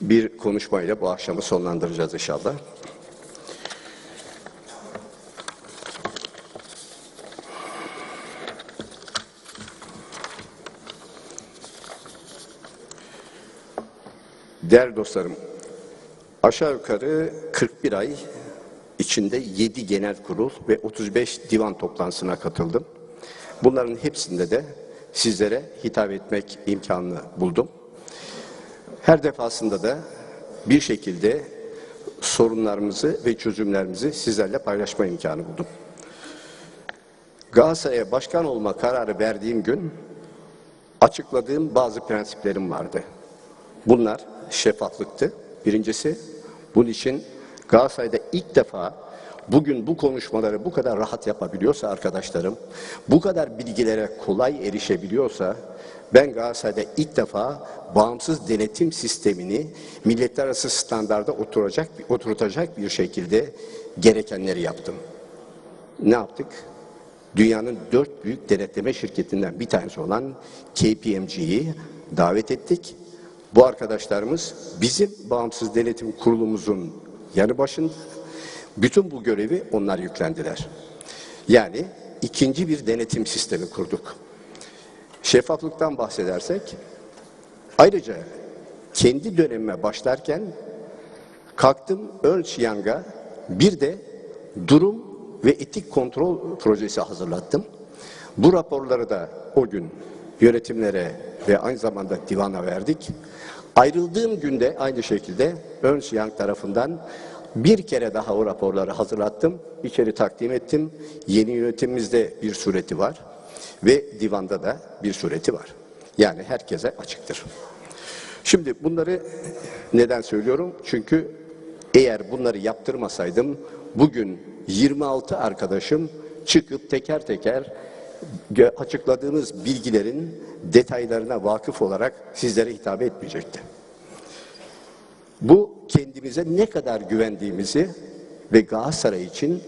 bir konuşmayla bu akşamı sonlandıracağız inşallah. Değerli dostlarım, aşağı yukarı 41 ay içinde 7 genel kurul ve 35 divan toplantısına katıldım. Bunların hepsinde de sizlere hitap etmek imkanını buldum. Her defasında da bir şekilde sorunlarımızı ve çözümlerimizi sizlerle paylaşma imkanı buldum. Galatasaray'a başkan olma kararı verdiğim gün açıkladığım bazı prensiplerim vardı. Bunlar şeffaflıktı. Birincisi, bunun için Galatasaray'da ilk defa bugün bu konuşmaları bu kadar rahat yapabiliyorsa arkadaşlarım, bu kadar bilgilere kolay erişebiliyorsa, ben Galatasaray'da ilk defa bağımsız denetim sistemini milletler arası standarda oturacak, oturtacak bir şekilde gerekenleri yaptım. Ne yaptık? Dünyanın dört büyük denetleme şirketinden bir tanesi olan KPMG'yi davet ettik. Bu arkadaşlarımız bizim bağımsız denetim kurulumuzun yanı başında bütün bu görevi onlar yüklendiler. Yani ikinci bir denetim sistemi kurduk. Şeffaflıktan bahsedersek ayrıca kendi dönemime başlarken kalktım Ernst Young'a bir de durum ve etik kontrol projesi hazırlattım. Bu raporları da o gün yönetimlere ve aynı zamanda divana verdik. Ayrıldığım günde aynı şekilde Ernst Young tarafından bir kere daha o raporları hazırlattım, içeri takdim ettim. Yeni yönetimimizde bir sureti var ve divanda da bir sureti var. Yani herkese açıktır. Şimdi bunları neden söylüyorum? Çünkü eğer bunları yaptırmasaydım bugün 26 arkadaşım çıkıp teker teker açıkladığımız bilgilerin detaylarına vakıf olarak sizlere hitap etmeyecekti. Bu kendimize ne kadar güvendiğimizi ve Galatasaray için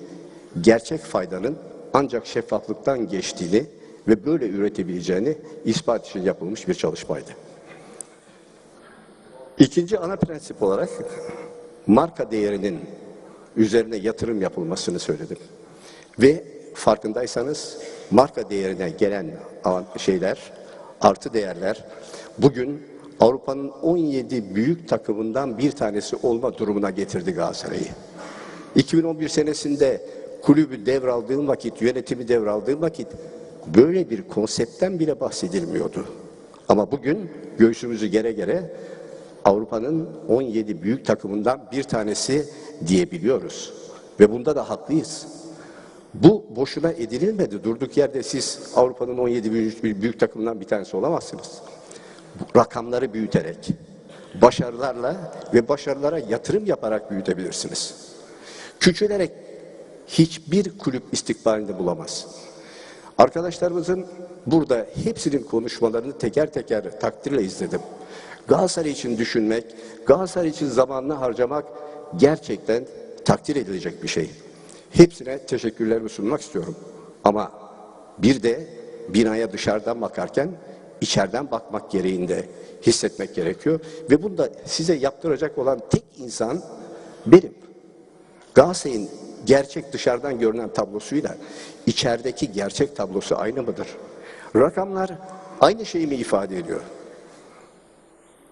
gerçek faydanın ancak şeffaflıktan geçtiğini ve böyle üretebileceğini ispat için yapılmış bir çalışmaydı. İkinci ana prensip olarak marka değerinin üzerine yatırım yapılmasını söyledim. Ve farkındaysanız marka değerine gelen şeyler, artı değerler bugün Avrupa'nın 17 büyük takımından bir tanesi olma durumuna getirdi Galatasaray'ı. 2011 senesinde kulübü devraldığım vakit, yönetimi devraldığım vakit böyle bir konseptten bile bahsedilmiyordu. Ama bugün göğsümüzü gere gere Avrupa'nın 17 büyük takımından bir tanesi diyebiliyoruz. Ve bunda da haklıyız. Bu boşuna edinilmedi. Durduk yerde siz Avrupa'nın 17 büyük, büyük takımından bir tanesi olamazsınız. Rakamları büyüterek, başarılarla ve başarılara yatırım yaparak büyütebilirsiniz. Küçülerek hiçbir kulüp istikbalinde bulamaz. Arkadaşlarımızın burada hepsinin konuşmalarını teker teker takdirle izledim. Galatasaray için düşünmek, Galatasaray için zamanını harcamak gerçekten takdir edilecek bir şey. Hepsine teşekkürlerimi sunmak istiyorum. Ama bir de binaya dışarıdan bakarken içeriden bakmak gereğinde hissetmek gerekiyor. Ve bunu da size yaptıracak olan tek insan benim. Galatasaray'ın gerçek dışarıdan görünen tablosuyla içerideki gerçek tablosu aynı mıdır? Rakamlar aynı şeyi mi ifade ediyor?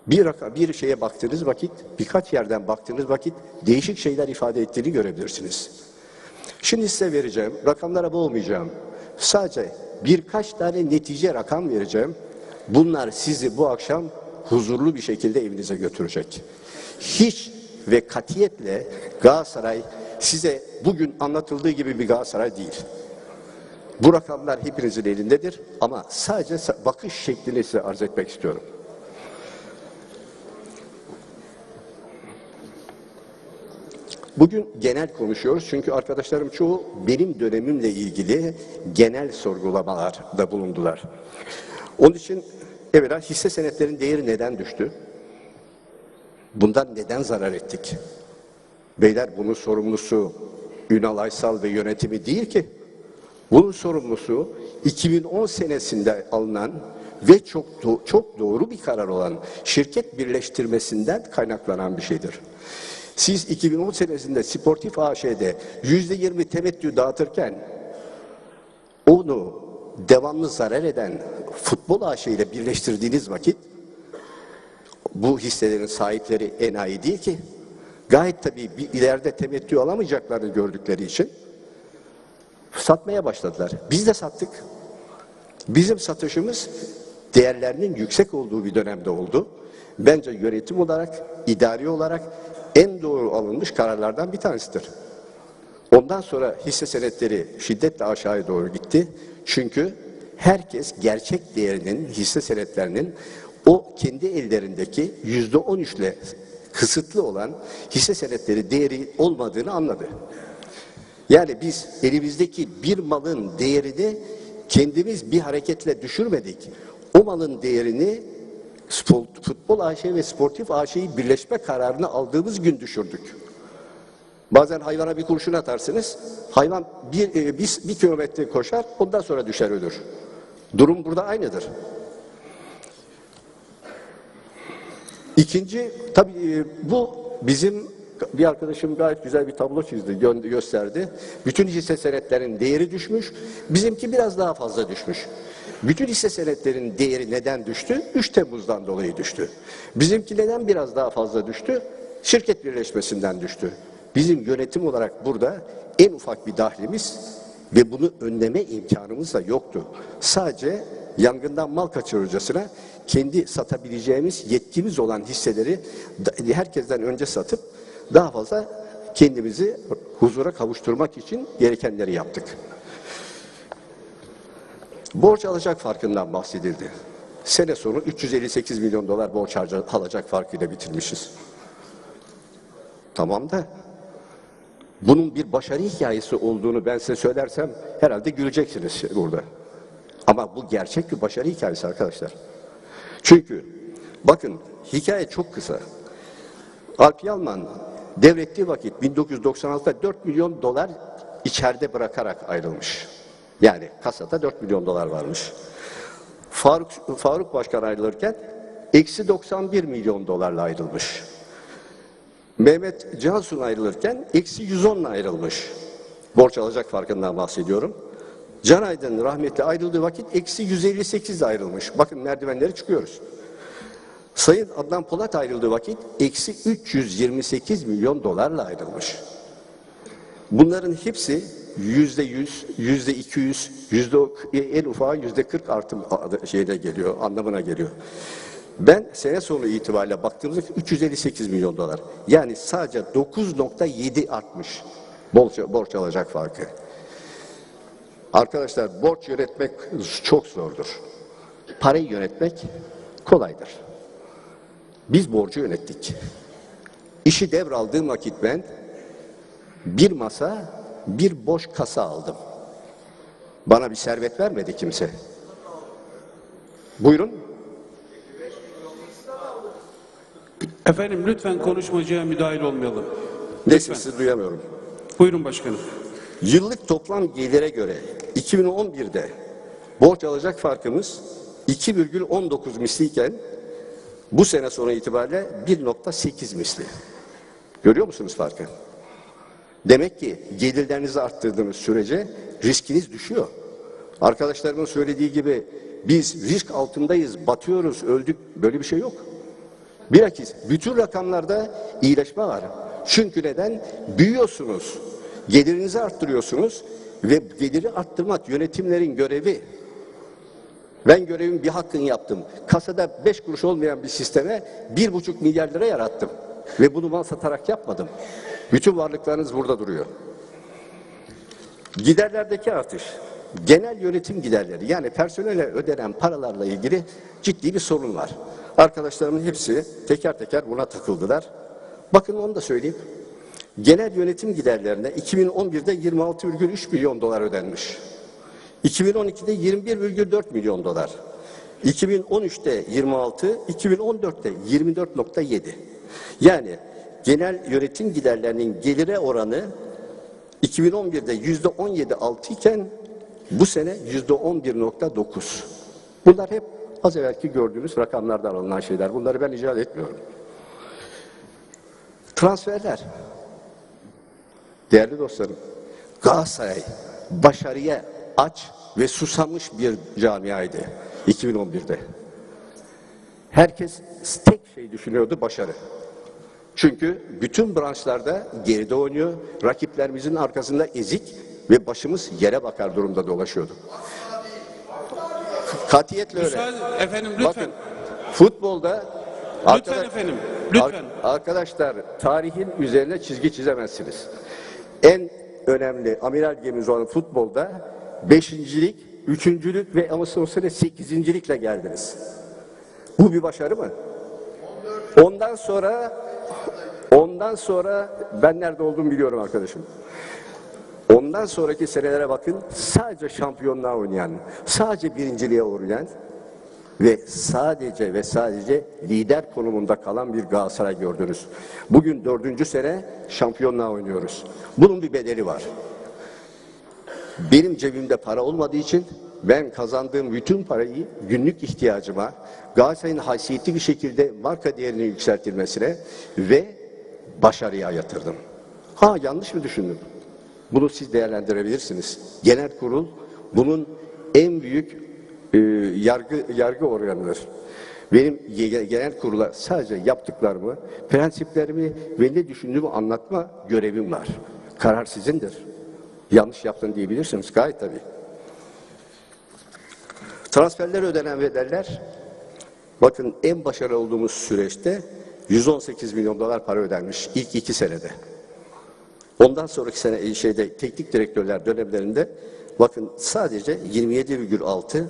Bir, rakam, bir şeye baktığınız vakit, birkaç yerden baktığınız vakit değişik şeyler ifade ettiğini görebilirsiniz. Şimdi size vereceğim, rakamlara boğmayacağım. Sadece birkaç tane netice rakam vereceğim. Bunlar sizi bu akşam huzurlu bir şekilde evinize götürecek. Hiç ve katiyetle Galatasaray size bugün anlatıldığı gibi bir Galatasaray değil. Bu rakamlar hepinizin elindedir ama sadece bakış şeklini size arz etmek istiyorum. Bugün genel konuşuyoruz çünkü arkadaşlarım çoğu benim dönemimle ilgili genel sorgulamalarda bulundular. Onun için evvela hisse senetlerin değeri neden düştü? Bundan neden zarar ettik? Beyler bunun sorumlusu Ünal Aysal ve yönetimi değil ki. Bunun sorumlusu 2010 senesinde alınan ve çok do- çok doğru bir karar olan şirket birleştirmesinden kaynaklanan bir şeydir. Siz 2010 senesinde Sportif AŞ'de %20 temettü dağıtırken onu devamlı zarar eden futbol AŞ ile birleştirdiğiniz vakit bu hisselerin sahipleri enayi değil ki. Gayet tabii bir ileride temettü alamayacaklarını gördükleri için satmaya başladılar. Biz de sattık. Bizim satışımız değerlerinin yüksek olduğu bir dönemde oldu. Bence yönetim olarak, idari olarak en doğru alınmış kararlardan bir tanesidir. Ondan sonra hisse senetleri şiddetle aşağıya doğru gitti. Çünkü herkes gerçek değerinin, hisse senetlerinin o kendi ellerindeki yüzde on üçle kısıtlı olan hisse senetleri değeri olmadığını anladı. Yani biz elimizdeki bir malın değerini kendimiz bir hareketle düşürmedik. O malın değerini futbol AŞ ve sportif AŞ'yi birleşme kararını aldığımız gün düşürdük. Bazen hayvana bir kurşun atarsınız, hayvan bir, e, bir, bir kilometre koşar, ondan sonra düşer ölür. Durum burada aynıdır. İkinci, tabii e, bu bizim bir arkadaşım gayet güzel bir tablo çizdi, gö- gösterdi. Bütün hisse senetlerin değeri düşmüş, bizimki biraz daha fazla düşmüş. Bütün hisse senetlerin değeri neden düştü? 3 Temmuz'dan dolayı düştü. Bizimki neden biraz daha fazla düştü? Şirket birleşmesinden düştü. Bizim yönetim olarak burada en ufak bir dahlimiz ve bunu önleme imkanımız da yoktu. Sadece yangından mal kaçırırcasına kendi satabileceğimiz yetkimiz olan hisseleri da- herkesten önce satıp daha fazla kendimizi huzura kavuşturmak için gerekenleri yaptık. Borç alacak farkından bahsedildi. Sene sonu 358 milyon dolar borç alacak farkıyla bitirmişiz. Tamam da bunun bir başarı hikayesi olduğunu ben size söylersem herhalde güleceksiniz burada. Ama bu gerçek bir başarı hikayesi arkadaşlar. Çünkü bakın hikaye çok kısa. Alp Yalman devrettiği vakit 1996'da 4 milyon dolar içeride bırakarak ayrılmış. Yani kasada 4 milyon dolar varmış. Faruk, Faruk Başkan ayrılırken eksi 91 milyon dolarla ayrılmış. Mehmet Cansun ayrılırken eksi 110 ile ayrılmış. Borç alacak farkından bahsediyorum. Can Aydın rahmetli ayrıldığı vakit eksi 158 ile ayrılmış. Bakın merdivenleri çıkıyoruz. Sayın Adnan Polat ayrıldığı vakit eksi 328 milyon dolarla ayrılmış. Bunların hepsi yüzde yüz, yüzde iki yüz, yüzde en ufağı yüzde kırk artım şeyine geliyor, anlamına geliyor. Ben sene sonu itibariyle baktığımızda 358 milyon dolar. Yani sadece 9.7 artmış borç, borç alacak farkı. Arkadaşlar borç yönetmek çok zordur. Parayı yönetmek kolaydır. Biz borcu yönettik. İşi devraldığım vakit ben bir masa, bir boş kasa aldım. Bana bir servet vermedi kimse. Buyurun. Efendim lütfen konuşmacıya müdahil olmayalım. Ne Lütfen. sizi duyamıyorum. Buyurun başkanım. Yıllık toplam gelire göre 2011'de borç alacak farkımız 2,19 misliyken bu sene sonu itibariyle 1.8 misli. Görüyor musunuz farkı? Demek ki gelirlerinizi arttırdığınız sürece riskiniz düşüyor. Arkadaşlarımın söylediği gibi biz risk altındayız, batıyoruz, öldük. Böyle bir şey yok. Bilakis bütün rakamlarda iyileşme var. Çünkü neden? Büyüyorsunuz. Gelirinizi arttırıyorsunuz ve geliri arttırmak yönetimlerin görevi. Ben görevim bir hakkını yaptım. Kasada beş kuruş olmayan bir sisteme bir buçuk milyar lira yarattım. Ve bunu mal satarak yapmadım. Bütün varlıklarınız burada duruyor. Giderlerdeki artış, genel yönetim giderleri yani personele ödenen paralarla ilgili ciddi bir sorun var. Arkadaşlarımın hepsi teker teker buna takıldılar. Bakın onu da söyleyeyim. Genel yönetim giderlerine 2011'de 26,3 milyon dolar ödenmiş. 2012'de 21,4 milyon dolar. 2013'te 26, 2014'te 24.7. Yani genel yönetim giderlerinin gelire oranı 2011'de yüzde 17.6 iken bu sene yüzde 11.9. Bunlar hep Az evvelki gördüğünüz rakamlardan alınan şeyler. Bunları ben icat etmiyorum. Transferler. Değerli dostlarım, Galatasaray başarıya aç ve susamış bir camiaydı 2011'de. Herkes tek şey düşünüyordu, başarı. Çünkü bütün branşlarda geride oynuyor, rakiplerimizin arkasında ezik ve başımız yere bakar durumda dolaşıyordu. Katiyetle öyle. Müsaade, efendim lütfen. Bakın futbolda Lütfen efendim, lütfen. arkadaşlar tarihin üzerine çizgi çizemezsiniz. En önemli amiral gemimiz olan futbolda beşincilik, üçüncülük ve ama sonuçta sekizincilikle geldiniz. Bu bir başarı mı? Ondan sonra ondan sonra ben nerede olduğumu biliyorum arkadaşım. Ondan sonraki senelere bakın sadece şampiyonluğa oynayan, sadece birinciliğe oynayan ve sadece ve sadece lider konumunda kalan bir Galatasaray gördünüz. Bugün dördüncü sene şampiyonluğa oynuyoruz. Bunun bir bedeli var. Benim cebimde para olmadığı için ben kazandığım bütün parayı günlük ihtiyacıma, Galatasaray'ın haysiyetli bir şekilde marka değerinin yükseltilmesine ve başarıya yatırdım. Ha yanlış mı düşündüm? Bunu siz değerlendirebilirsiniz. Genel kurul bunun en büyük e, yargı yargı organıdır. Benim ge- genel kurula sadece yaptıklarımı, prensiplerimi ve ne düşündüğümü anlatma görevim var. Karar sizindir. Yanlış yaptın diyebilirsiniz. Gayet tabii. Transferler ödenen bedeller, bakın en başarılı olduğumuz süreçte 118 milyon dolar para ödenmiş ilk iki senede. Ondan sonraki sene e, şeyde teknik direktörler dönemlerinde bakın sadece 27,6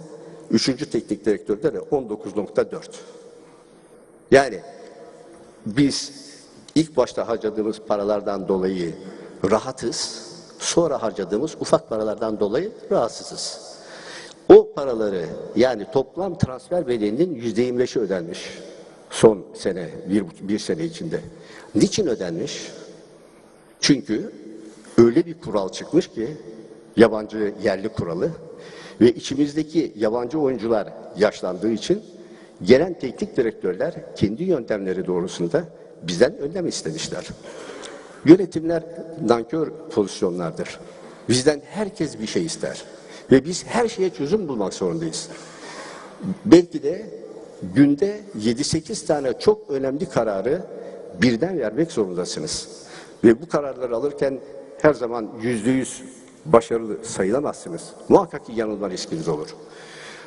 üçüncü teknik direktörde de 19.4. Yani biz ilk başta harcadığımız paralardan dolayı rahatız. Sonra harcadığımız ufak paralardan dolayı rahatsızız. O paraları yani toplam transfer bedelinin yüzde 25'i ödenmiş son sene, bir, bir sene içinde. Niçin ödenmiş? Çünkü öyle bir kural çıkmış ki yabancı yerli kuralı ve içimizdeki yabancı oyuncular yaşlandığı için gelen teknik direktörler kendi yöntemleri doğrusunda bizden önlem istemişler. Yönetimler nankör pozisyonlardır. Bizden herkes bir şey ister ve biz her şeye çözüm bulmak zorundayız. Belki de günde 7-8 tane çok önemli kararı birden vermek zorundasınız. Ve bu kararları alırken her zaman yüzde yüz başarılı sayılamazsınız. Muhakkak ki yanılma riskiniz olur.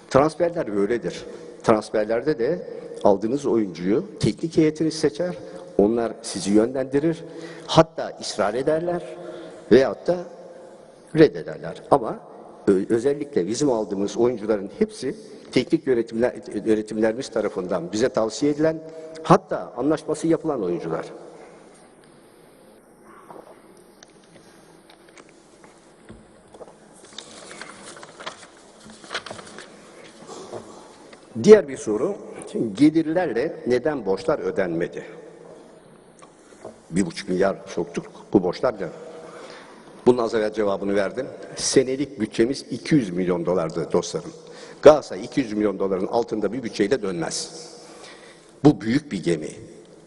Transferler böyledir. Transferlerde de aldığınız oyuncuyu teknik heyetiniz seçer. Onlar sizi yönlendirir. Hatta ısrar ederler veyahut da reddederler. Ama özellikle bizim aldığımız oyuncuların hepsi teknik yönetimler, yönetimlerimiz tarafından bize tavsiye edilen hatta anlaşması yapılan oyuncular. Diğer bir soru, gelirlerle neden borçlar ödenmedi? Bir buçuk milyar soktuk, bu borçlar ne? Bunun az evvel cevabını verdim. Senelik bütçemiz 200 milyon dolardı dostlarım. Galatasaray 200 milyon doların altında bir bütçeyle dönmez. Bu büyük bir gemi.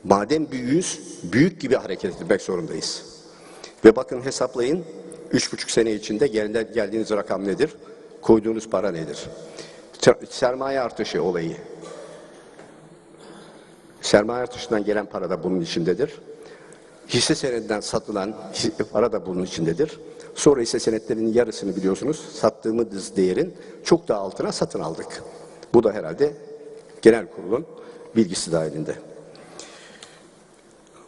Madem büyüğüz, büyük gibi hareket etmek zorundayız. Ve bakın hesaplayın, üç buçuk sene içinde geldi- geldiğiniz rakam nedir? Koyduğunuz para nedir? Ser- Sermaye artışı olayı. Sermaye artışından gelen para da bunun içindedir. Hisse senedinden satılan para da bunun içindedir. Sonra hisse senetlerinin yarısını biliyorsunuz sattığımız değerin çok daha altına satın aldık. Bu da herhalde genel kurulun bilgisi dahilinde.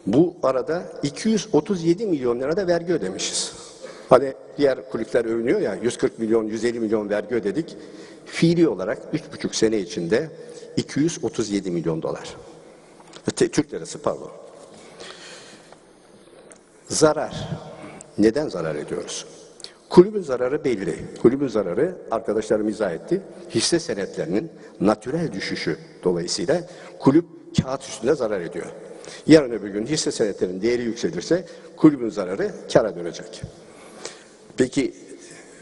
Bu arada 237 milyon lira da vergi ödemişiz. Hani diğer kulüpler övünüyor ya 140 milyon, 150 milyon vergi ödedik. Fiili olarak 3,5 sene içinde 237 milyon dolar. Türk lirası pardon. Zarar. Neden zarar ediyoruz? Kulübün zararı belli. Kulübün zararı arkadaşlarım izah etti. Hisse senetlerinin natürel düşüşü dolayısıyla kulüp kağıt üstünde zarar ediyor. Yarın öbür gün hisse senetlerinin değeri yükselirse kulübün zararı kara dönecek. Peki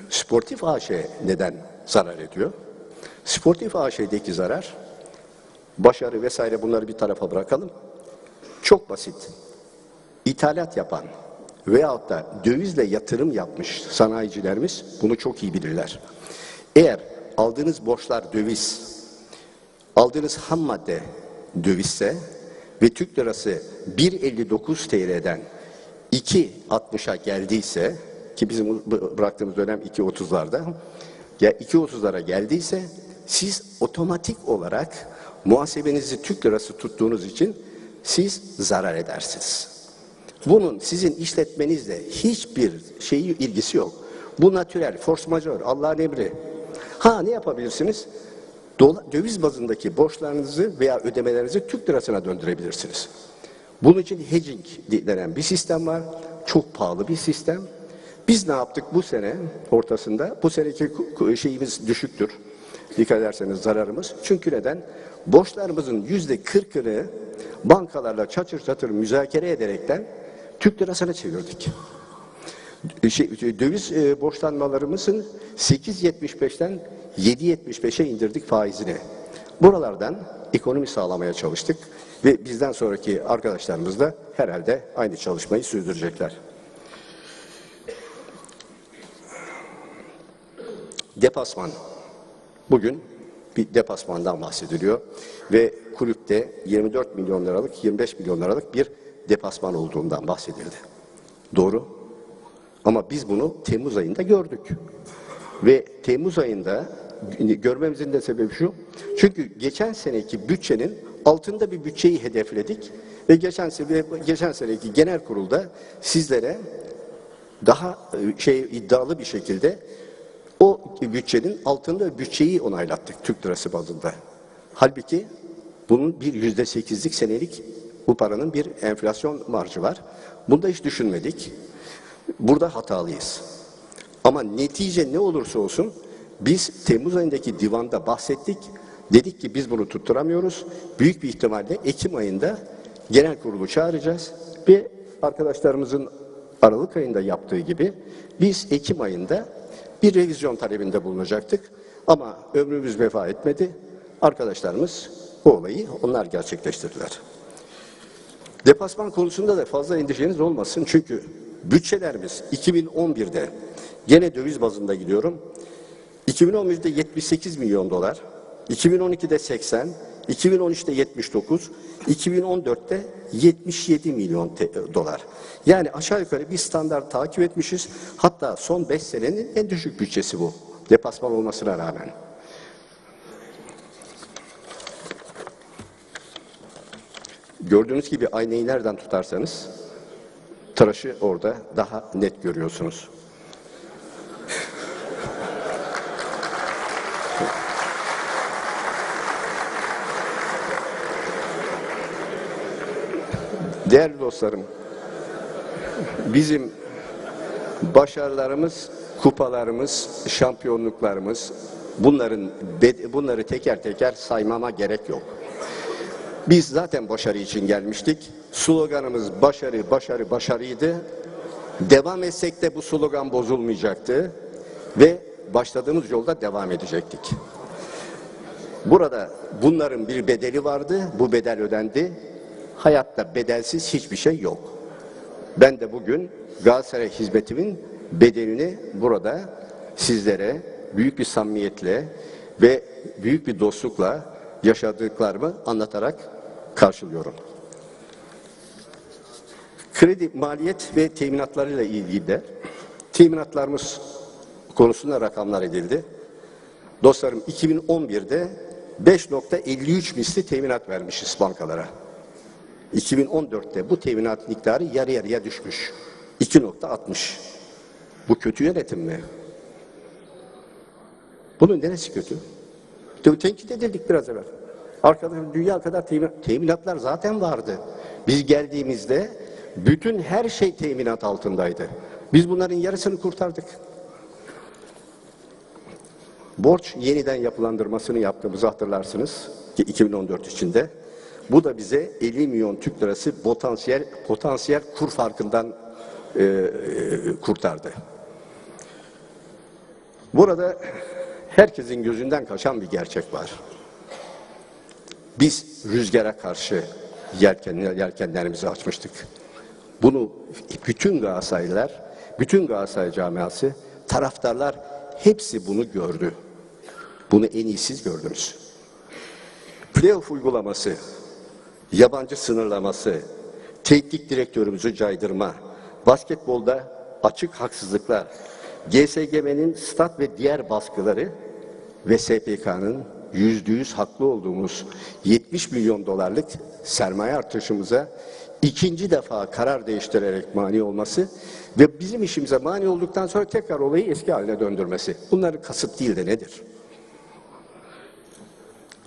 Sportif AŞ neden zarar ediyor? Sportif AŞ'deki zarar başarı vesaire bunları bir tarafa bırakalım. Çok basit. İthalat yapan veyahut da dövizle yatırım yapmış sanayicilerimiz bunu çok iyi bilirler. Eğer aldığınız borçlar döviz, aldığınız ham madde dövizse ve Türk lirası 1.59 TL'den 2.60'a geldiyse ki bizim bı- bıraktığımız dönem 2.30'larda ya 2.30'lara geldiyse siz otomatik olarak muhasebenizi Türk lirası tuttuğunuz için siz zarar edersiniz. Bunun sizin işletmenizle hiçbir şeyi ilgisi yok. Bu natürel, force majeure, Allah'ın emri. Ha ne yapabilirsiniz? Dola- döviz bazındaki borçlarınızı veya ödemelerinizi Türk lirasına döndürebilirsiniz. Bunun için hedging denen bir sistem var. Çok pahalı bir sistem. Biz ne yaptık bu sene ortasında? Bu seneki şeyimiz düşüktür. Dikkat ederseniz zararımız. Çünkü neden? Borçlarımızın yüzde kırkını bankalarla çatır çatır müzakere ederekten Türk lirasına çevirdik. Şey, döviz e, borçlanmalarımızın 8.75'ten 7.75'e indirdik faizini. Buralardan ekonomi sağlamaya çalıştık ve bizden sonraki arkadaşlarımız da herhalde aynı çalışmayı sürdürecekler. Depasman. Bugün bir depasmandan bahsediliyor ve kulüpte 24 milyon liralık, 25 milyon liralık bir depasman olduğundan bahsedildi. Doğru. Ama biz bunu Temmuz ayında gördük. Ve Temmuz ayında görmemizin de sebebi şu. Çünkü geçen seneki bütçenin altında bir bütçeyi hedefledik ve geçen sene geçen seneki genel kurulda sizlere daha şey iddialı bir şekilde o bütçenin altında bütçeyi onaylattık Türk lirası bazında. Halbuki bunun bir yüzde sekizlik senelik bu paranın bir enflasyon marjı var. Bunu da hiç düşünmedik. Burada hatalıyız. Ama netice ne olursa olsun biz Temmuz ayındaki divanda bahsettik. Dedik ki biz bunu tutturamıyoruz. Büyük bir ihtimalle Ekim ayında genel kurulu çağıracağız ve arkadaşlarımızın Aralık ayında yaptığı gibi biz Ekim ayında bir revizyon talebinde bulunacaktık. Ama ömrümüz vefa etmedi. Arkadaşlarımız bu olayı onlar gerçekleştirdiler. Depasman konusunda da fazla endişeniz olmasın. Çünkü bütçelerimiz 2011'de gene döviz bazında gidiyorum. 2011'de 78 milyon dolar, 2012'de 80, 2013'te 79, 2014'te 77 milyon te- dolar. Yani aşağı yukarı bir standart takip etmişiz. Hatta son 5 senenin en düşük bütçesi bu. Depasman olmasına rağmen. Gördüğünüz gibi aynayı nereden tutarsanız tıraşı orada daha net görüyorsunuz. Değerli dostlarım, bizim başarılarımız, kupalarımız, şampiyonluklarımız bunların bunları teker teker saymama gerek yok. Biz zaten başarı için gelmiştik. Sloganımız başarı, başarı, başarıydı. Devam etsek de bu slogan bozulmayacaktı ve başladığımız yolda devam edecektik. Burada bunların bir bedeli vardı, bu bedel ödendi. Hayatta bedelsiz hiçbir şey yok. Ben de bugün Galatasaray hizmetimin bedelini burada sizlere büyük bir samimiyetle ve büyük bir dostlukla yaşadıklarımı anlatarak karşılıyorum. Kredi, maliyet ve teminatlarıyla ilgili de teminatlarımız konusunda rakamlar edildi. Dostlarım 2011'de 5.53 misli teminat vermişiz bankalara. 2014'te bu teminat miktarı yarı yarıya düşmüş. 2.60. Bu kötü yönetim mi? Bunun neresi kötü? Te- Tenkit edildik biraz evvel. Arkada dünya kadar temin- teminatlar zaten vardı. Biz geldiğimizde bütün her şey teminat altındaydı. Biz bunların yarısını kurtardık. Borç yeniden yapılandırmasını yaptığımızı hatırlarsınız ki 2014 içinde. Bu da bize 50 milyon Türk lirası potansiyel potansiyel kur farkından e, e, kurtardı. Burada herkesin gözünden kaçan bir gerçek var. Biz rüzgara karşı yelken, yelkenlerimizi açmıştık. Bunu bütün Galatasaraylılar, bütün Galatasaray camiası, taraftarlar hepsi bunu gördü. Bunu en iyi siz gördünüz. Playoff uygulaması, yabancı sınırlaması, teknik direktörümüzü caydırma, basketbolda açık haksızlıklar, GSGM'nin stat ve diğer baskıları ve SPK'nın yüzde yüz haklı olduğumuz 70 milyon dolarlık sermaye artışımıza ikinci defa karar değiştirerek mani olması ve bizim işimize mani olduktan sonra tekrar olayı eski haline döndürmesi. Bunların kasıt değil de nedir?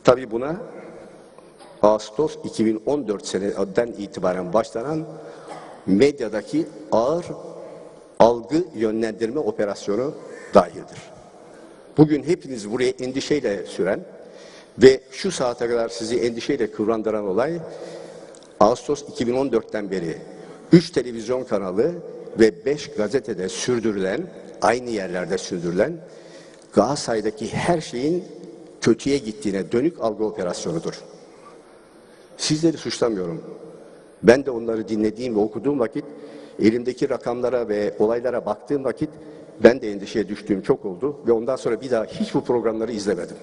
Tabii buna Ağustos 2014 seneden itibaren başlanan medyadaki ağır algı yönlendirme operasyonu dahildir. Bugün hepiniz buraya endişeyle süren ve şu saate kadar sizi endişeyle kıvrandıran olay Ağustos 2014'ten beri 3 televizyon kanalı ve 5 gazetede sürdürülen, aynı yerlerde sürdürülen Galatasaray'daki her şeyin kötüye gittiğine dönük algı operasyonudur. Sizleri suçlamıyorum. Ben de onları dinlediğim ve okuduğum vakit, elimdeki rakamlara ve olaylara baktığım vakit ben de endişeye düştüğüm çok oldu ve ondan sonra bir daha hiç bu programları izlemedim.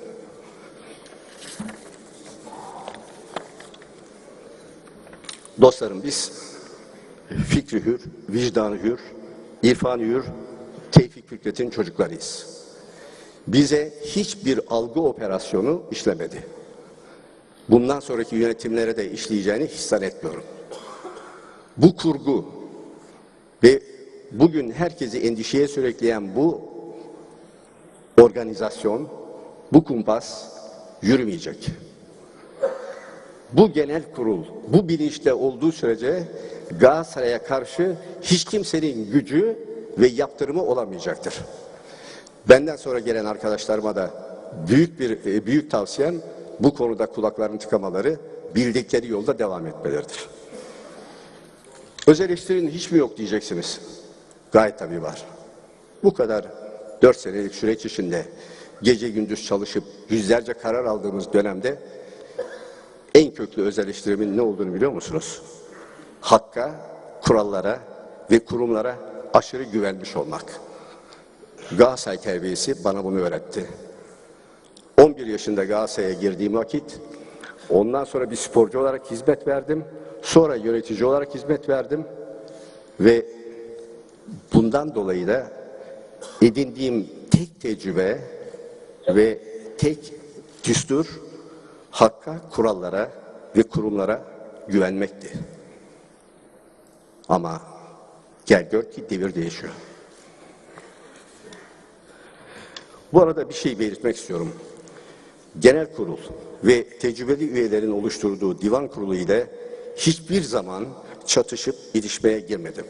Dostlarım biz fikri hür, vicdanı hür, irfanı hür, Tevfik Fikret'in çocuklarıyız. Bize hiçbir algı operasyonu işlemedi. Bundan sonraki yönetimlere de işleyeceğini hiç zannetmiyorum. Bu kurgu ve bugün herkesi endişeye sürükleyen bu organizasyon, bu kumpas yürümeyecek. Bu genel kurul, bu bilinçte olduğu sürece Galatasaray'a karşı hiç kimsenin gücü ve yaptırımı olamayacaktır. Benden sonra gelen arkadaşlarıma da büyük bir e, büyük tavsiyem bu konuda kulaklarını tıkamaları, bildikleri yolda devam etmeleridir. Öz eleştirinin hiç mi yok diyeceksiniz. Gayet tabii var. Bu kadar dört senelik süreç içinde gece gündüz çalışıp yüzlerce karar aldığımız dönemde en köklü öz eleştirimin ne olduğunu biliyor musunuz? Hakka, kurallara ve kurumlara aşırı güvenmiş olmak. Galatasaray terbiyesi bana bunu öğretti. 11 yaşında Galatasaray'a girdiğim vakit ondan sonra bir sporcu olarak hizmet verdim. Sonra yönetici olarak hizmet verdim. Ve bundan dolayı da edindiğim tek tecrübe ve tek düstur hakka, kurallara ve kurumlara güvenmekti. Ama gel gör ki devir değişiyor. Bu arada bir şey belirtmek istiyorum. Genel kurul ve tecrübeli üyelerin oluşturduğu divan kurulu ile hiçbir zaman çatışıp ilişmeye girmedim.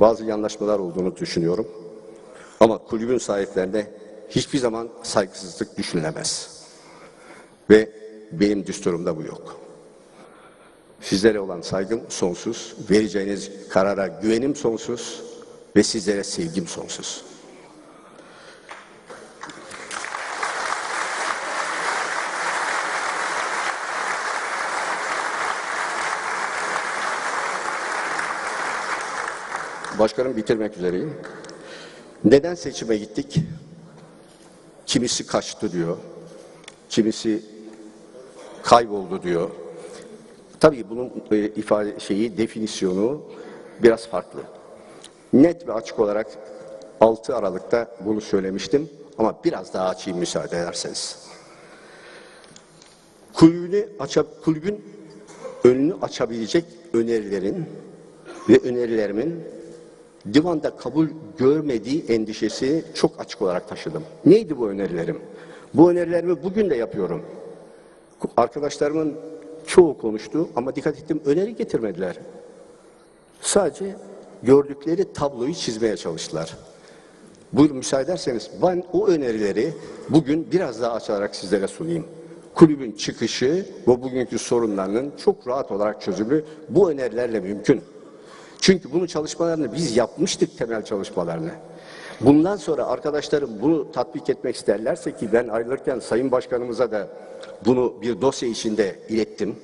Bazı yanlışmalar olduğunu düşünüyorum. Ama kulübün sahiplerine hiçbir zaman saygısızlık düşünülemez. Ve benim düsturumda bu yok. Sizlere olan saygım sonsuz, vereceğiniz karara güvenim sonsuz ve sizlere sevgim sonsuz. Başkanım bitirmek üzereyim. Neden seçime gittik? Kimisi kaçtı diyor. Kimisi kayboldu diyor. Tabii bunun e, ifade şeyi definisyonu biraz farklı. Net ve açık olarak 6 Aralık'ta bunu söylemiştim ama biraz daha açayım müsaade ederseniz. Kulübünü aça, kulübün önünü açabilecek önerilerin ve önerilerimin divanda kabul görmediği endişesini çok açık olarak taşıdım. Neydi bu önerilerim? Bu önerilerimi bugün de yapıyorum. Arkadaşlarımın çoğu konuştu ama dikkat ettim öneri getirmediler. Sadece gördükleri tabloyu çizmeye çalıştılar. Buyurun müsaade ederseniz ben o önerileri bugün biraz daha açarak sizlere sunayım. Kulübün çıkışı ve bugünkü sorunlarının çok rahat olarak çözümü bu önerilerle mümkün. Çünkü bunun çalışmalarını biz yapmıştık temel çalışmalarını. Bundan sonra arkadaşlarım bunu tatbik etmek isterlerse ki ben ayrılırken Sayın Başkanımıza da bunu bir dosya içinde ilettim.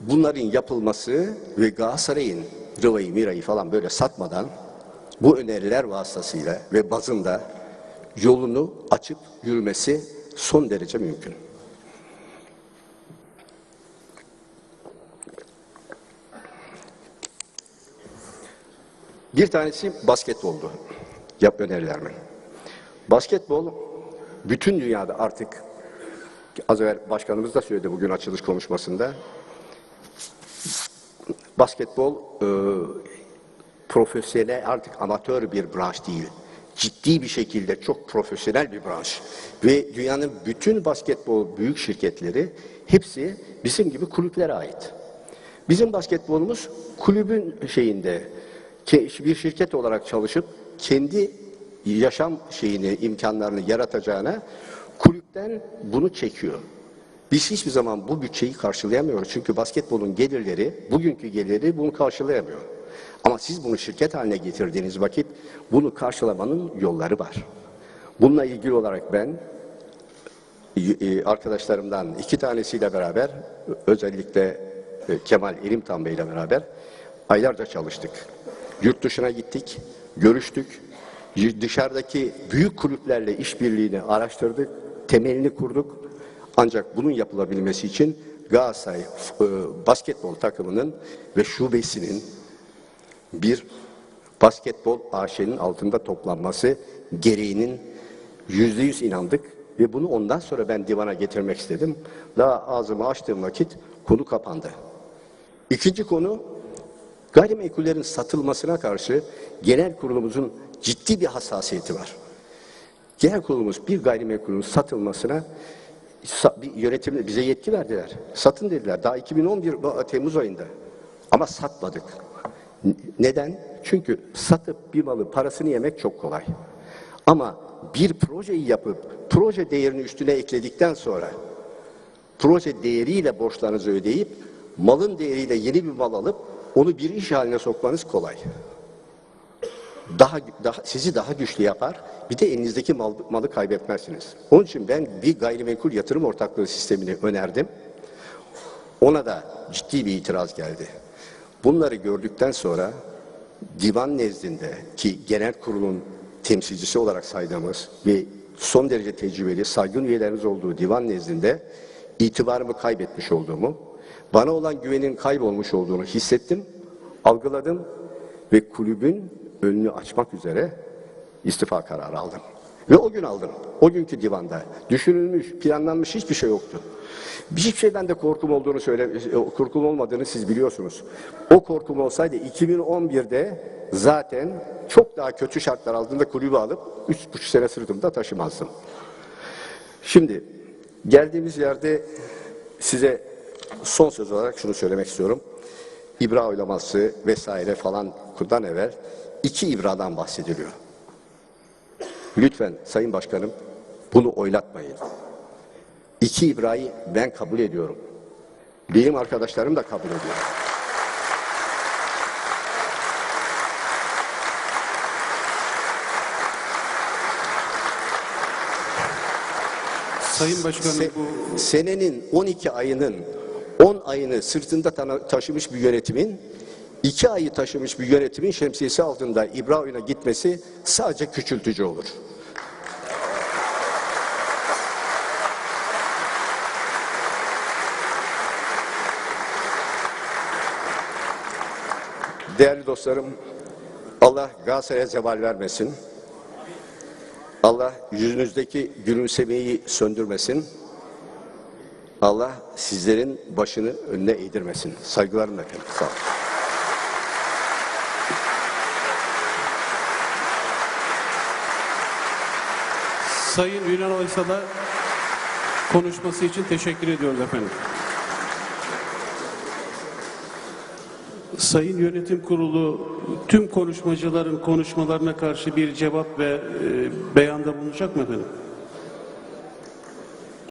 Bunların yapılması ve Galatasaray'ın Rıva'yı, Mira'yı falan böyle satmadan bu öneriler vasıtasıyla ve bazında yolunu açıp yürümesi son derece mümkün. Bir tanesi basketboldu. Yap önerilerimi. Basketbol bütün dünyada artık az evvel başkanımız da söyledi bugün açılış konuşmasında. Basketbol e, profesyonel artık amatör bir branş değil. Ciddi bir şekilde çok profesyonel bir branş. Ve dünyanın bütün basketbol büyük şirketleri hepsi bizim gibi kulüplere ait. Bizim basketbolumuz kulübün şeyinde bir şirket olarak çalışıp kendi yaşam şeyini, imkanlarını yaratacağına kulüpten bunu çekiyor. Biz hiçbir zaman bu bütçeyi karşılayamıyoruz. Çünkü basketbolun gelirleri, bugünkü geliri bunu karşılayamıyor. Ama siz bunu şirket haline getirdiğiniz vakit bunu karşılamanın yolları var. Bununla ilgili olarak ben e, arkadaşlarımdan iki tanesiyle beraber özellikle e, Kemal İlimtan Bey ile beraber aylarca çalıştık. Yurt dışına gittik, görüştük. Dışarıdaki büyük kulüplerle işbirliğini araştırdık, temelini kurduk. Ancak bunun yapılabilmesi için Galatasaray e, basketbol takımının ve şubesinin bir basketbol AŞ'nin altında toplanması gereğinin yüzde yüz inandık ve bunu ondan sonra ben divana getirmek istedim. Daha ağzımı açtığım vakit konu kapandı. İkinci konu gayrimenkullerin satılmasına karşı genel kurulumuzun ciddi bir hassasiyeti var. Genel kurulumuz bir gayrimenkulün satılmasına yönetimde bize yetki verdiler. Satın dediler daha 2011 Temmuz ayında. Ama satmadık. Neden? Çünkü satıp bir malı parasını yemek çok kolay. Ama bir projeyi yapıp proje değerini üstüne ekledikten sonra proje değeriyle borçlarınızı ödeyip malın değeriyle yeni bir mal alıp onu bir iş haline sokmanız kolay. Daha, daha sizi daha güçlü yapar. Bir de elinizdeki mal, malı kaybetmezsiniz. Onun için ben bir gayrimenkul yatırım ortaklığı sistemini önerdim. Ona da ciddi bir itiraz geldi. Bunları gördükten sonra divan nezdinde ki genel kurulun temsilcisi olarak saydığımız ve son derece tecrübeli saygın üyelerimiz olduğu divan nezdinde itibarımı kaybetmiş olduğumu, bana olan güvenin kaybolmuş olduğunu hissettim, algıladım ve kulübün önünü açmak üzere istifa kararı aldım. Ve o gün aldım. O günkü divanda. Düşünülmüş, planlanmış hiçbir şey yoktu. Hiçbir şey bende korkum olduğunu söyle, korkum olmadığını siz biliyorsunuz. O korkum olsaydı 2011'de zaten çok daha kötü şartlar altında kulübü alıp 3,5 sene sırtımda taşımazdım. Şimdi geldiğimiz yerde size son söz olarak şunu söylemek istiyorum. İbra oylaması vesaire falan kurdan evvel iki ibradan bahsediliyor. Lütfen Sayın Başkanım bunu oylatmayın. İki ibrayı ben kabul ediyorum. Benim arkadaşlarım da kabul ediyor. Sayın Başkanım Se- bu senenin 12 ayının 10 ayını sırtında taşımış bir yönetimin 2 ayı taşımış bir yönetimin şemsiyesi altında İbra gitmesi sadece küçültücü olur. Değerli dostlarım, Allah Galatasaray'a zeval vermesin. Allah yüzünüzdeki gülümsemeyi söndürmesin. Allah sizlerin başını önüne eğdirmesin. Saygılarımla efendim. Sağ olun. Sayın Ünal Oysal'a konuşması için teşekkür ediyoruz efendim. Sayın Yönetim Kurulu tüm konuşmacıların konuşmalarına karşı bir cevap ve e, beyanda bulunacak mı efendim?